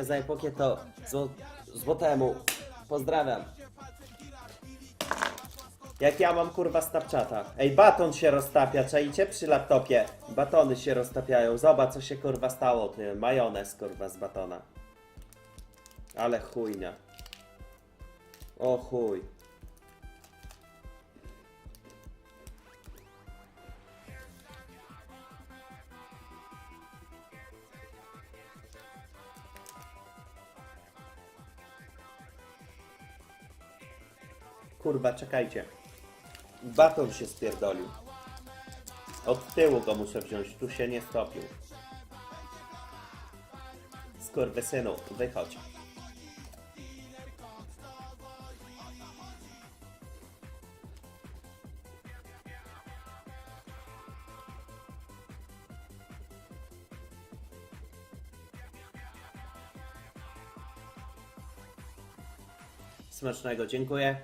za epokę to zło, złotemu. Pozdrawiam. Jak ja mam kurwa Snapchata. Ej, baton się roztapia, czaicie przy laptopie? Batony się roztapiają. Zobacz co się kurwa stało, ty. Majonez kurwa z batona. Ale chujnia. O chuj. Kurwa, czekajcie. Baton się spierdolił. Od tyłu go muszę wziąć, tu się nie stopił. Skurwysynu, wychodź. Smacznego, dziękuję.